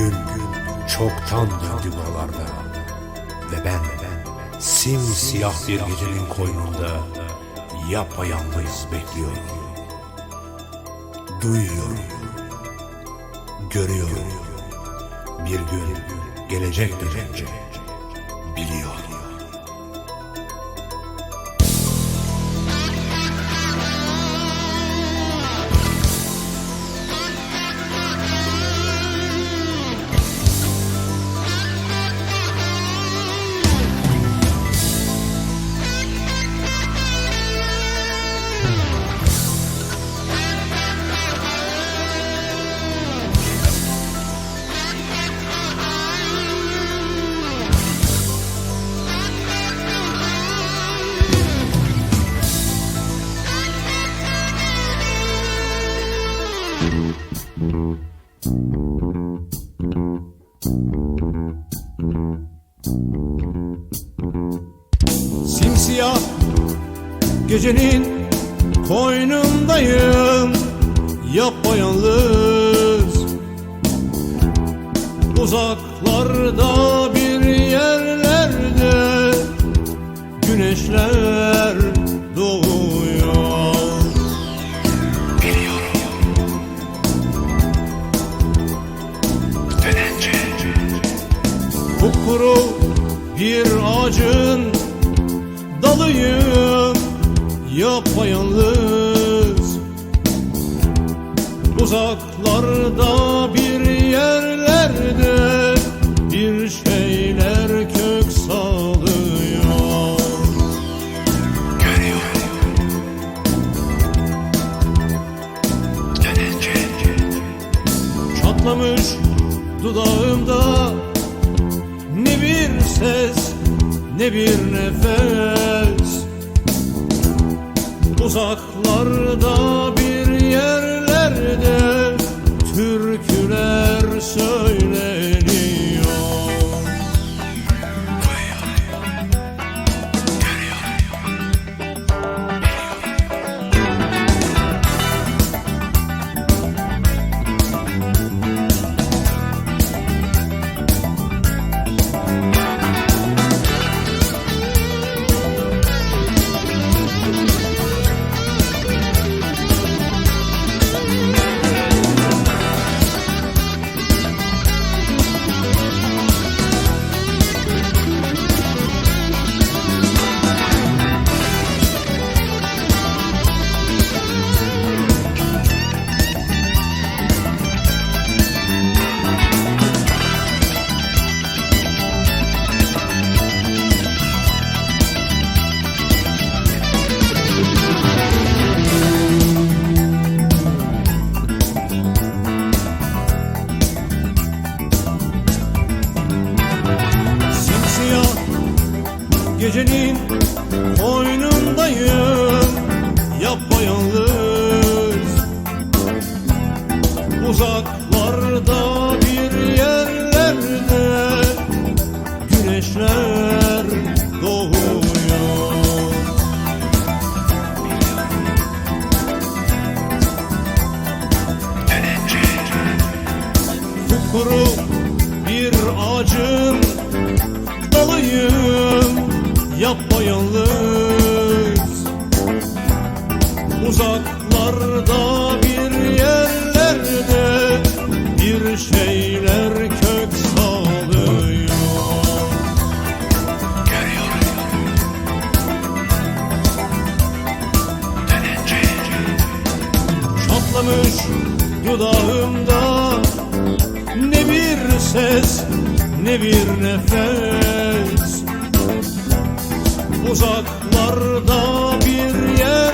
Gün çoktan döndü buralarda. Ve ben simsiyah bir gecenin koynunda Yapayalnız bekliyorum. Duyuyorum Görüyorum. Bir gün gelecek dönünce Biliyorum Simsiyah gecenin koynundayım. Yapayalnız Uzaklarda bir yerlerde Güneşler doğuyor. Kupkuru bir ağacın dalıyım yapayalnız. Uzaklarda bir bir nefes. Uzaklarda bir yerlerde türküler söyleniyor Uzaklarda bir yerlerde Güneşler doğuyor. Kupkuru bir ağacın dalıyım yapayalnız Uzaklarda bir Çatlamış dudağımda. Ne bir ses ne bir nefes. Uzaklarda bir yerlerde